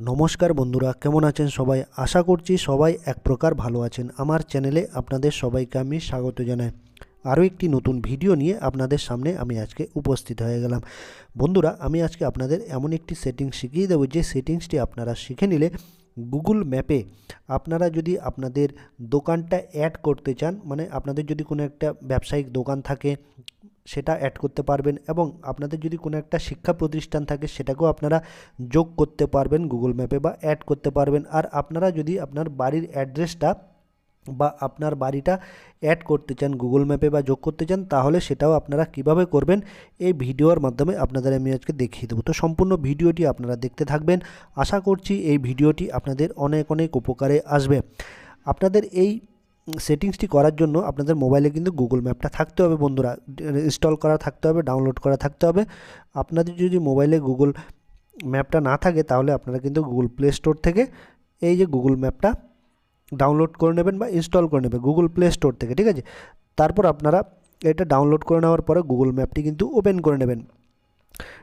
নমস্কার বন্ধুরা, কেমন আছেন সবাই? আশা করছি সবাই এক প্রকার ভালো আছেন। আমার চ্যানেলে আপনাদের সবাইকে আমি স্বাগত জানাই। আরও একটি নতুন ভিডিও নিয়ে আপনাদের সামনে আমি আজকে উপস্থিত হয়ে গেলাম। বন্ধুরা, আমি আজকে আপনাদের এমন একটি সেটিংস শিখিয়ে দেবো যে সেটিংসটি আপনারা শিখে নিলে গুগল ম্যাপে আপনারা যদি আপনাদের দোকানটা অ্যাড করতে চান মানে আপনাদের যদি কোনো একটা ব্যবসায়িক দোকান থাকে, সেটা অ্যাড করতে পারবেন এবং আপনাদের যদি কোনো একটা শিক্ষা প্রতিষ্ঠান থাকে, সেটাকেও আপনারা যোগ করতে পারবেন গুগল ম্যাপে বা অ্যাড করতে পারবেন। আর আপনারা যদি আপনার বাড়ির অ্যাড্রেসটা বা আপনার বাড়িটা অ্যাড করতে চান গুগল ম্যাপে বা যোগ করতে চান, তাহলে সেটাও আপনারা কীভাবে করবেন, এই ভিডিওর মাধ্যমে আপনাদের আমি আজকে দেখিয়ে দেবো। তো সম্পূর্ণ ভিডিওটি আপনারা দেখতে থাকবেন। আশা করছি এই ভিডিওটি আপনাদের অনেক অনেক উপকারে আসবে। আপনাদের এই সেটিংসটি করার জন্য আপনাদের মোবাইলে কিন্তু গুগল ম্যাপটা থাকতে হবে বন্ধুরা। ইনস্টল করা থাকতে হবে ডাউনলোড করা থাকতে হবে। আপনাদের যদি মোবাইলে গুগল ম্যাপটা না থাকে, তাহলে আপনারা কিন্তু গুগল প্লে স্টোর থেকে এই যে গুগল ম্যাপটা ডাউনলোড করে নেবেন বা ইনস্টল করে নেবেন গুগল প্লে স্টোর থেকে, ঠিক আছে? তারপর আপনারা এটা ডাউনলোড করে নেওয়ার পরে গুগল ম্যাপটি কিন্তু ওপেন করে নেবেন।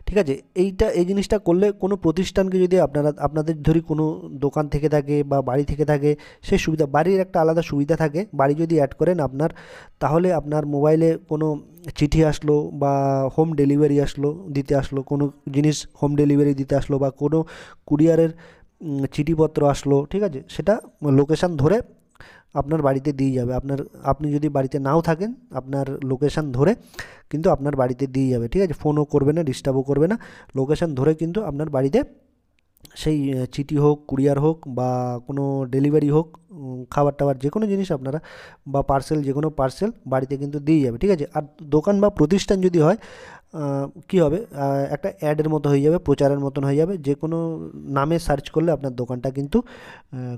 ঠিক আছে? এইটা, এই জিনিসটা করলে কোনো প্রতিষ্ঠানকে যদি আপনারা, আপনাদের ধরি কোনো দোকান থেকে থাকে বা বাড়ি থেকে থাকে, সে সুবিধা, বাড়ির একটা আলাদা সুবিধা থাকে, বাড়ি যদি অ্যাড করেন আপনার, তাহলে আপনার মোবাইলে কোনো চিঠি আসলো বা হোম ডেলিভারি আসলো, দিতে আসলো, কোনো জিনিস হোম ডেলিভারি দিতে আসলো বা কোনো কুরিয়ারের চিঠিপত্র আসলো, ঠিক আছে? সেটা লোকেশান ধরে আপনার বাড়িতে দিয়ে যাবে। আপনার, আপনি যদি বাড়িতে নাও থাকেন, আপনার লোকেশান ধরে কিন্তু আপনার বাড়িতে দিয়ে যাবে, ঠিক আছে? ফোনও করবে না ডিস্টার্বও করবে না। লোকেশান ধরে কিন্তু আপনার বাড়িতে সেই চিঠি হোক কুরিয়ার হোক বা কোনো ডেলিভারি হোক খাবার টাবার যে কোনো জিনিস আপনারা বা পার্সেল যে কোনো পার্সেল বাড়িতে কিন্তু দিয়ে যাবে, ঠিক আছে? আর দোকান বা প্রতিষ্ঠান যদি হয় কী হবে? একটা অ্যাডের মতো হয়ে যাবে, প্রচারের মতন হয়ে যাবে। যে কোনো নামে সার্চ করলে আপনার দোকানটা কিন্তু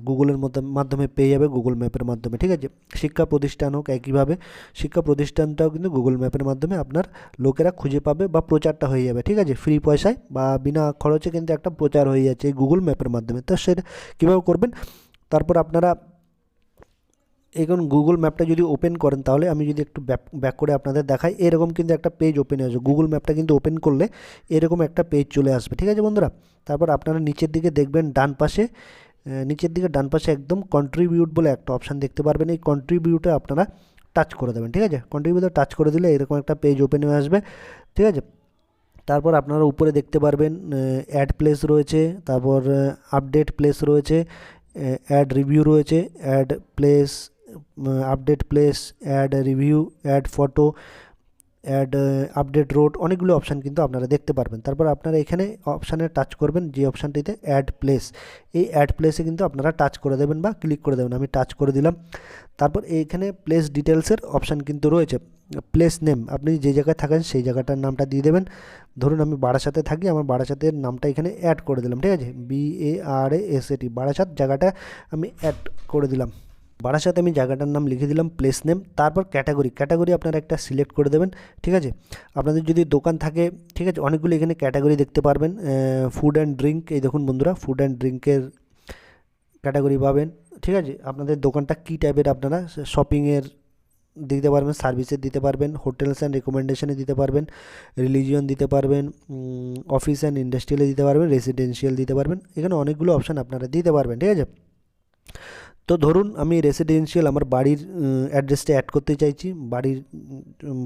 গুগলের মধ্যে মাধ্যমে পেয়ে যাবে গুগল ম্যাপের মাধ্যমে, ঠিক আছে? শিক্ষা প্রতিষ্ঠান হোক, একইভাবে শিক্ষা প্রতিষ্ঠানটাও কিন্তু গুগল ম্যাপের মাধ্যমে আপনার লোকেরা খুঁজে পাবে বা প্রচারটা হয়ে যাবে, ঠিক আছে? ফ্রি পয়সায় বা বিনা খরচে কিন্তু একটা প্রচার হয়ে যাচ্ছে গুগল ম্যাপের মাধ্যমে। তো সেটা কীভাবে করবেন? তারপর আপনারা এখন গুগল ম্যাপটা যদি ওপেন করেন, তাহলে আমি যদি একটু ব্যাক করে আপনাদের দেখাই, এরকম কিন্তু একটা পেজ ওপেন আসবে গুগল ম্যাপটা কিন্তু ওপেন করলে এরকম একটা পেজ চলে আসবে। ঠিক আছে বন্ধুরা? তারপর আপনারা নিচের দিকে দেখবেন ডান পাশে নিচের দিকে ডান পাশে একদম কন্ট্রিবিউট বলে একটা অপশান দেখতে পারবেন। এই কন্ট্রিবিউটে আপনারা টাচ করে দেবেন। ঠিক আছে? কন্ট্রিবিউটে টাচ করে দিলে এরকম একটা পেজ ওপেন হয়ে আসবে। ঠিক আছে? তারপর আপনারা উপরে দেখতে পারবেন অ্যাড প্লেস রয়েছে, তারপর আপডেট প্লেস রয়েছে অ্যাড রিভিউ রয়েছে add place update place add review add photo add update road অনেকগুলো অপশান কিন্তু আপনারা দেখতে পারবেন। তারপর আপনারা এখানে অপশানে টাচ করবেন, যে অপশানটিতে অ্যাড প্লেস এই অ্যাড প্লেসে কিন্তু আপনারা টাচ করে দেবেন বা ক্লিক করে দেবেন। আমি টাচ করে দিলাম। তারপর এইখানে প্লেস ডিটেলসের অপশান কিন্তু রয়েছে। প্লেস নেম আপনি যে জায়গায় থাকেন সেই জায়গাটার নামটা দিয়ে দেবেন। ধরুন আমি বারাসাতে থাকি, আমার বারাসাতের নামটা এখানে অ্যাড করে দিলাম। ঠিক আছে? B A R S A T Barasat জায়গাটা আমি অ্যাড করে দিলাম। বারাসাতে আমি জায়গাটার নাম লিখে দিলাম প্লেস নেম তারপর ক্যাটাগরি ক্যাটাগরি আপনারা একটা সিলেক্ট করে দেবেন, ঠিক আছে? আপনাদের যদি দোকান থাকে, ঠিক আছে? অনেকগুলো এখানে ক্যাটাগরি দেখতে পারবেন। ফুড অ্যান্ড ড্রিঙ্ক এই দেখুন বন্ধুরা ফুড অ্যান্ড ড্রিঙ্কের ক্যাটাগরি পাবেন, ঠিক আছে? আপনাদের দোকানটা কী টাইপের আপনারা? শপিংয়ের দিতে পারবেন সার্ভিসের দিতে পারবেন হোটেলস অ্যান্ড রেকমেন্ডেশনে দিতে পারবেন রিলিজিয়ন দিতে পারবেন অফিস অ্যান্ড ইন্ডাস্ট্রিয়ালে দিতে পারবেন রেসিডেন্সিয়াল দিতে পারবেন। এখানে অনেকগুলো অপশান আপনারা দিতে পারবেন, ঠিক আছে? তো ধরুন আমি রেসিডেন্সিয়াল আমার বাড়ির অ্যাড্রেসটা অ্যাড করতে চাইছি, বাড়ির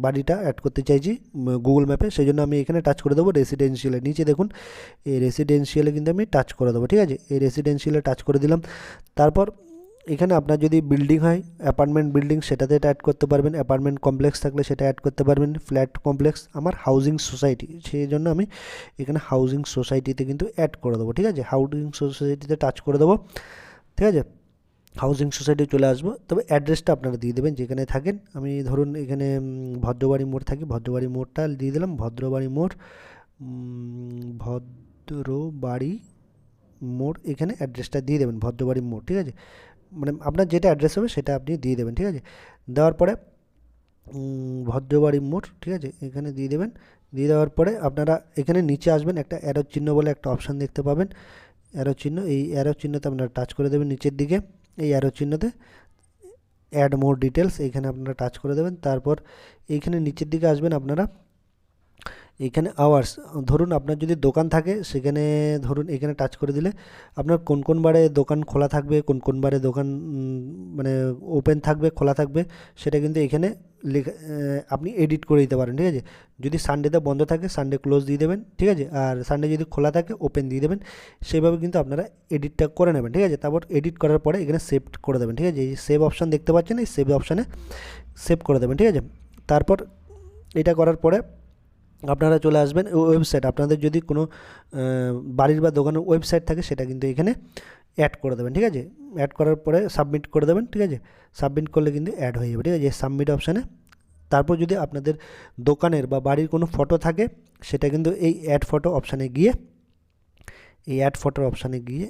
বাড়িটা অ্যাড করতে চাইছি গুগল ম্যাপে সেই জন্য আমি এখানে টাচ করে দেবো রেসিডেন্সিয়ালে নিচে দেখুন, এই রেসিডেন্সিয়ালে কিন্তু আমি টাচ করে দেবো, ঠিক আছে? এই রেসিডেন্সিয়ালে টাচ করে দিলাম। তারপর এখানে আপনার যদি বিল্ডিং হয় অ্যাপার্টমেন্ট বিল্ডিং সেটাতে এটা অ্যাড করতে পারবেন অ্যাপার্টমেন্ট কমপ্লেক্স থাকলে সেটা অ্যাড করতে পারবেন ফ্ল্যাট কমপ্লেক্স আমার হাউজিং সোসাইটি সেই জন্য আমি এখানে হাউজিং সোসাইটিতে কিন্তু অ্যাড করে দেবো, ঠিক আছে? হাউজিং সোসাইটিতে টাচ করে দেবো, ঠিক আছে? হাউজিং সোসাইটি চলে আসব। তবে অ্যাড্রেসটা আপনারা দিয়ে দেবেন, যেখানে থাকেন। আমি ধরুন এখানে ভদ্রবাড়ি মোড় থাকি। ভদ্রবাড়ি মোড়টা দিয়ে দিলাম। ভদ্রবাড়ি মোড় ভদ্রবাড়ি মোড়, এখানে অ্যাড্রেসটা দিয়ে দেবেন, ভদ্রবাড়ি মোড়, ঠিক আছে? মানে আপনার যেটা অ্যাড্রেস হবে, সেটা আপনি দিয়ে দেবেন, ঠিক আছে? দেওয়ার পরে ভদ্রবাড়ি মোড়, ঠিক আছে? এখানে দিয়ে দেবেন। দিয়ে দেওয়ার পরে আপনারা এখানে নিচে আসবেন, একটা অ্যারো চিহ্ন বলে একটা অপশান দেখতে পাবেন। অ্যারো চিহ্ন, এই অ্যারো চিহ্নতে আপনারা টাচ করে দেবেন নিচের দিকে। এই অ্যারো চিহ্নতে অ্যাড মোর ডিটেলস এখানে আপনারা টাচ করে দেবেন। তারপর এইখানে নিচের দিকে আসবেন আপনারা। এখানে আওয়ার্স ধরুন আপনার যদি দোকান থাকে, সেখানে ধরুন এখানে টাচ করে দিলে আপনার কোন কোন বারে দোকান খোলা থাকবে, কোন কোন বারে দোকান মানে ওপেন থাকবে, খোলা থাকবে, সেটা কিন্তু এখানে লেখা আপনি এডিট করে দিতে পারেন, ঠিক আছে? যদি সানডেতে বন্ধ থাকে সানডে ক্লোজ দিয়ে দেবেন, ঠিক আছে? আর সানডে যদি খোলা থাকে ওপেন দিয়ে দেবেন সেইভাবে কিন্তু আপনারা এডিটটা করে নেবেন, ঠিক আছে? তারপর এডিট করার পরে এখানে সেভ করে দেবেন, ঠিক আছে? এই সেভ অপশান দেখতে পাচ্ছেন, এই সেভ অপশানে সেভ করে দেবেন, ঠিক আছে? তারপর এটা করার পরে আপনারা চলে আসবেন ওয়েবসাইট। আপনাদের যদি কোনো বাড়ির বা দোকানের ওয়েবসাইট থাকে, সেটা কিন্তু এখানে অ্যাড করে দেবেন, ঠিক আছে? অ্যাড করার পরে সাবমিট করে দেবেন, ঠিক আছে? সাবমিট করলে কিন্তু অ্যাড হয়ে যাবে, ঠিক আছে? সাবমিট অপশানে তারপর যদি আপনাদের দোকানের বা বাড়ির কোনো ফটো থাকে, সেটা কিন্তু এই অ্যাড ফটো অপশানে গিয়ে, এই অ্যাড ফটোর অপশানে গিয়ে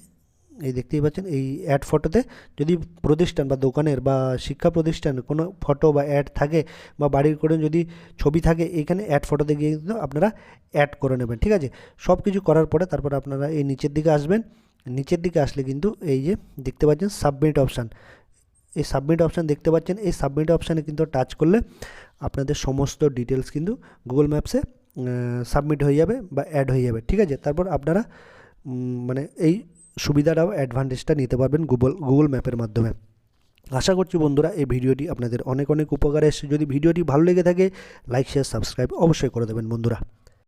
এই দেখতেই পাচ্ছেন, এই অ্যাড ফটোতে যদি প্রতিষ্ঠান বা দোকানের বা শিক্ষা প্রতিষ্ঠান কোনো ফটো বা অ্যাড থাকে বা বাড়ির করে যদি ছবি থাকে এখানে অ্যাড ফটোতে গিয়ে কিন্তু আপনারা অ্যাড করে নেবেন, ঠিক আছে? সব কিছু করার পরে তারপর আপনারা এই নিচের দিকে আসবেন, নিচের দিকে আসলে কিন্তু এই যে দেখতে পাচ্ছেন সাবমিট অপশান এই সাবমিট অপশান দেখতে পাচ্ছেন, এই সাবমিট অপশানে কিন্তু টাচ করলে আপনাদের সমস্ত ডিটেলস কিন্তু গুগল ম্যাপসে সাবমিট হয়ে যাবে বা অ্যাড হয়ে যাবে, ঠিক আছে? তারপর আপনারা মানে এই সুবিধাটাও অ্যাডভান্টেজটা নিতে পারবেন গুগল গুগল ম্যাপের মাধ্যমে। আশা করছি বন্ধুরা, এই ভিডিওটি আপনাদের অনেক অনেক উপকারে এসেছে। যদি ভিডিওটি ভালো লেগে থাকে লাইক শেয়ার সাবস্ক্রাইব অবশ্যই করে দেবেন বন্ধুরা।